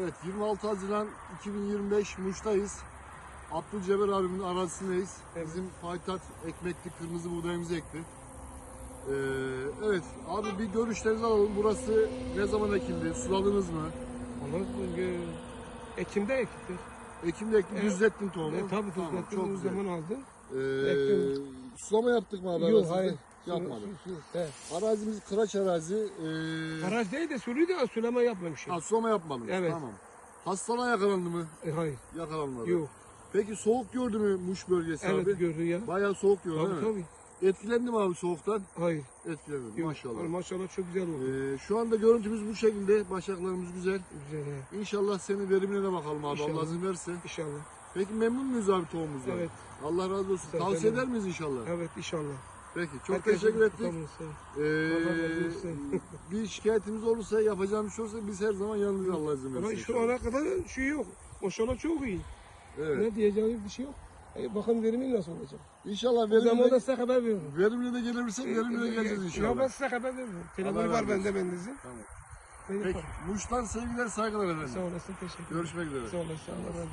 Evet 26 Haziran 2025 Muş'tayız. Abdülceber abimin arazisindeyiz. Evet. Bizim payitaht ekmekli kırmızı buğdayımızı ekti. Ee, evet abi bir görüşlerinizi alalım. Burası ne zaman ekildi? Suladınız mı? E, Ekim'de ektik. Ekim'de ekti, Evet. düzlettin tohumu. E, tabii Tamam, tuzlattım. çok zaman aldım. Ee, ektim. sulama yaptık mı abi? Yok hayır. Yapmadık. Su, su. Evet. Arazimiz kıraç arazi. Ee, Baraj değil de sürüyü de sulama yapmamışım. ha, sulama yapmadınız. Evet. Tamam. Hastalığa yakalandı mı? E, hayır. Yakalanmadı. Yok. Peki soğuk gördü mü Muş bölgesi Evet abi? gördü ya. Bayağı soğuk gördü Tabii değil mi? tabii. Etkilendi mi abi soğuktan? Hayır. Etkilenmedi Yok. maşallah. Maşallah çok güzel oldu. Ee, şu anda görüntümüz bu şekilde. Başaklarımız güzel. Güzel he. İnşallah senin verimine de bakalım abi İnşallah. Allah izin verirse. İnşallah. Peki memnun muyuz abi tohumumuzdan? Evet. Allah razı olsun. Sen- Tavsiye eder miyiz inşallah? Evet inşallah. Peki çok Herkese- teşekkür ettik. Tamam. Ee, bir şikayetimiz olursa yapacağımız bir şey olursa biz her zaman yanınızda Allah izin Ama şu ana kadar şey yok. Maşallah çok iyi. Evet. Ne diyeceğimiz bir şey yok. E, bakın verimi nasıl olacak? İnşallah O zaman verimle, da size haber veririm. verimle de gelebilirsek verimle de geleceğiz inşallah. Ya ben size haber veririm. Telefonu var bende bendenizin. Tamam. Peki. Muş'tan sevgiler saygılar efendim. Sağ olasın teşekkür ederim. Görüşmek üzere. Sağ olasın Allah razı.